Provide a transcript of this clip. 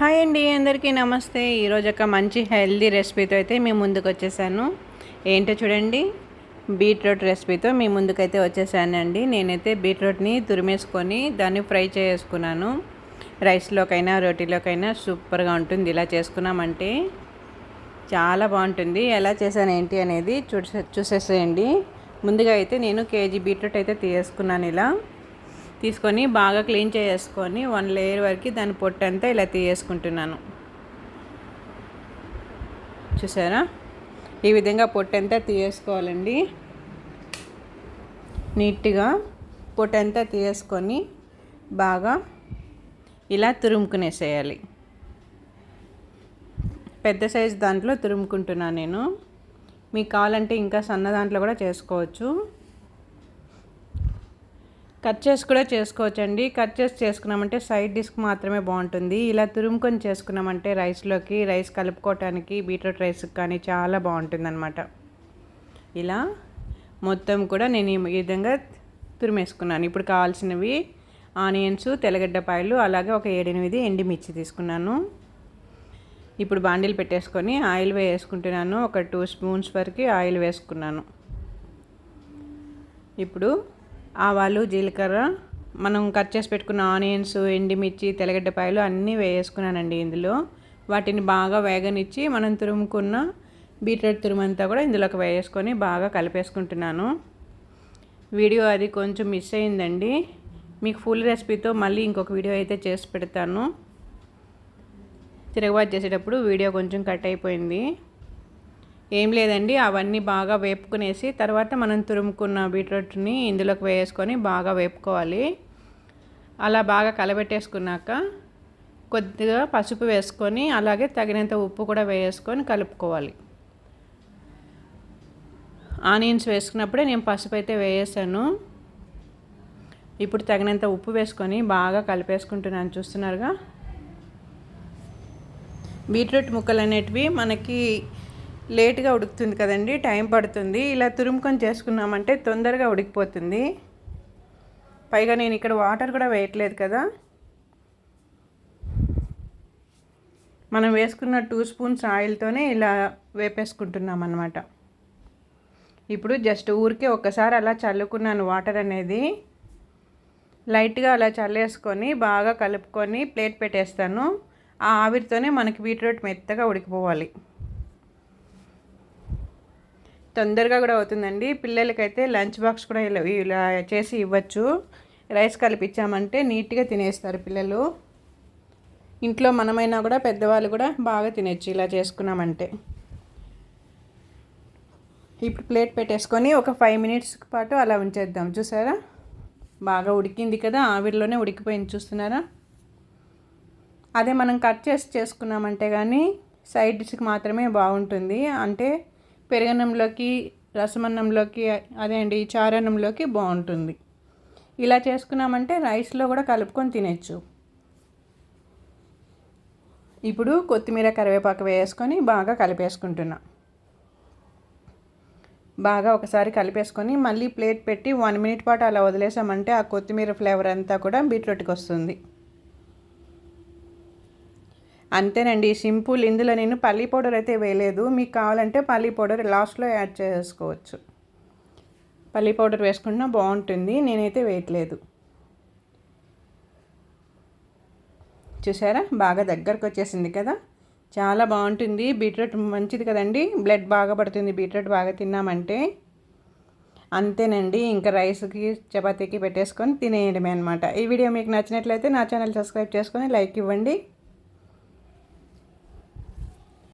Hi అండి అందరికీ నమస్తే. ఈరోజు ఒక మంచి హెల్దీ రెసిపీతో అయితే మీ ముందుకు వచ్చేసాను. ఏంటో చూడండి బీట్రూట్ రెసిపీతో మీ ముందుకైతే వచ్చేసానండి. నేనైతే బీట్రూట్ని తురిమేసుకొని దాన్ని ఫ్రై చేసుకున్నాను. రైస్లోకైనా రోటీలోకైనా సూపర్గా ఉంటుంది. ఇలా చేసుకున్నామంటే చాలా బాగుంటుంది. ఎలా చేశాను ఏంటి అనేది చూసే చూసేసేయండి. ముందుగా అయితే నేను కేజీ బీట్రూట్ అయితే తీసుకున్నాను ఇలా. తీసుకొని బాగా క్లీన్ చేసుకొని వన్ లేయర్ వరకు దాని పొట్టు అంతా ఇలా తీయేసుకుంటున్నాను. చూసారా? ఈ విధంగా పొట్టు అంతా నీట్గా పొట్టు అంతా బాగా ఇలా తురుముకునేసేయాలి. పెద్ద సైజు దాంట్లో తురుముకుంటున్నాను నేను. మీకు కావాలంటే ఇంకా సన్న దాంట్లో కూడా చేసుకోవచ్చు. కట్ చేసి కూడా చేసుకోవచ్చండి. కట్ చేసి చేసుకున్నామంటే సైడ్ డిస్క్ మాత్రమే బాగుంటుంది. ఇలా తురుముకొని చేసుకున్నామంటే రైస్లోకి రైస్ కలుపుకోవటానికి బీట్రూట్ రైస్ కానీ చాలా బాగుంటుంది ఇలా మొత్తం కూడా నేను ఈ విధంగా తురిమేసుకున్నాను. ఇప్పుడు కావాల్సినవి ఆనియన్స్ తెల్లగడ్డపాయలు అలాగే ఒక ఏడెనిమిది ఎండిమిర్చి తీసుకున్నాను. ఇప్పుడు బాండీలు పెట్టేసుకొని ఆయిల్ వేసుకుంటున్నాను. ఒక టూ స్పూన్స్ వరకు ఆయిల్ వేసుకున్నాను. ఇప్పుడు ఆవాలు జీలకర్ర. మనం కట్ చేసి పెట్టుకున్న ఆనియన్స్ ఎండిమిర్చి తెల్లగడ్డపాయలు అన్నీ వేసుకున్నానండి ఇందులో. వాటిని బాగా వేగనిచ్చి మనం తురుముకున్న బీట్రూట్ తురుమంతా కూడా ఇందులోకి వేసుకొని బాగా కలిపేసుకుంటున్నాను. వీడియో అది కొంచెం మిస్ అయిందండి. మీకు ఫుల్ రెసిపీతో మళ్ళీ ఇంకొక వీడియో అయితే చేసి పెడతాను. తిరగబాటు చేసేటప్పుడు వీడియో కొంచెం కట్ అయిపోయింది. ఏం లేదండి అవన్నీ బాగా వేపుకునేసి తర్వాత మనం తురుముకున్న బీట్రూట్ని ఇందులోకి వేసుకొని బాగా వేపుకోవాలి. అలా బాగా కలబెట్టేసుకున్నాక కొద్దిగా పసుపు వేసుకొని అలాగే తగినంత ఉప్పు కూడా వేసుకొని కలుపుకోవాలి. ఆనియన్స్ వేసుకున్నప్పుడే నేను పసుపు అయితే వేసాను ఇప్పుడు తగినంత ఉప్పు వేసుకొని బాగా కలిపేసుకుంటున్నాను చూస్తున్నారుగా. బీట్రూట్ ముక్కలు అనేటివి మనకి లేట్గా ఉడుకుతుంది కదండి టైం పడుతుంది. ఇలా తురుముకొని చేసుకున్నామంటే తొందరగా ఉడికిపోతుంది. పైగా నేను ఇక్కడ వాటర్ కూడా వేయట్లేదు కదా. మనం వేసుకున్న టూ స్పూన్స్ ఆయిల్తోనే ఇలా వేపేసుకుంటున్నాం అనమాట ఇప్పుడు జస్ట్ ఊరికే ఒక్కసారి అలా చల్లుకున్నాను వాటర్ అనేది. లైట్గా అలా చల్లేసుకొని బాగా కలుపుకొని ప్లేట్ పెట్టేస్తాను. ఆ ఆవిరితోనే మనకి బీట్రూట్ మెత్తగా ఉడికిపోవాలి. తొందరగా కూడా అవుతుందండి. పిల్లలకైతే లంచ్ బాక్స్ కూడా ఇలా ఇలా చేసి ఇవ్వచ్చు. రైస్ కలిపించామంటే నీట్గా తినేస్తారు పిల్లలు. ఇంట్లో మనమైనా కూడా పెద్దవాళ్ళు కూడా బాగా తినచ్చు ఇలా చేసుకున్నామంటే. ఇప్పుడు ప్లేట్ పెట్టేసుకొని ఒక ఫైవ్ మినిట్స్ పాటు అలా ఉంచేద్దాం. చూసారా? బాగా ఉడికింది కదా ఆవిరిలోనే ఉడికిపోయింది చూస్తున్నారా? అదే మనం కట్ చేసి చేసుకున్నామంటే కానీ సైడ్ డిష్కి మాత్రమే బాగుంటుంది. అంటే పెరుగన్నంలోకి రసమన్నంలోకి అదే అండి చారన్నంలోకి బాగుంటుంది. ఇలా చేసుకున్నామంటే రైస్లో కూడా కలుపుకొని తినచ్చు. ఇప్పుడు కొత్తిమీర కరివేపాకు వేసుకొని బాగా కలిపేసుకుంటున్నా. బాగా ఒకసారి కలిపేసుకొని మళ్ళీ ప్లేట్ పెట్టి వన్ మినిట్ పాటు అలా వదిలేసామంటే ఆ కొత్తిమీర ఫ్లేవర్ అంతా కూడా బీట్రూట్కి వస్తుంది. అంతేనండి సింపుల్ ఇందులో నేను పల్లీ పౌడర్ అయితే వేయలేదు. మీకు కావాలంటే పల్లీ పౌడర్ లాస్ట్లో యాడ్ చేసుకోవచ్చు. పల్లీ పౌడర్ వేసుకున్నా బాగుంటుంది నేనైతే వేయట్లేదు. చూసారా? బాగా దగ్గరకు వచ్చేసింది కదా? చాలా బాగుంటుంది. బీట్రూట్ మంచిది కదండి. బ్లడ్ బాగా పడుతుంది. బీట్రూట్ బాగా తిన్నామంటే. అంతేనండి. ఇంకా రైస్కి చపాతీకి పెట్టేసుకొని తినేయడమే అనమాట ఈ వీడియో మీకు నచ్చినట్లయితే నా ఛానల్ సబ్స్క్రైబ్ చేసుకొని లైక్ ఇవ్వండి.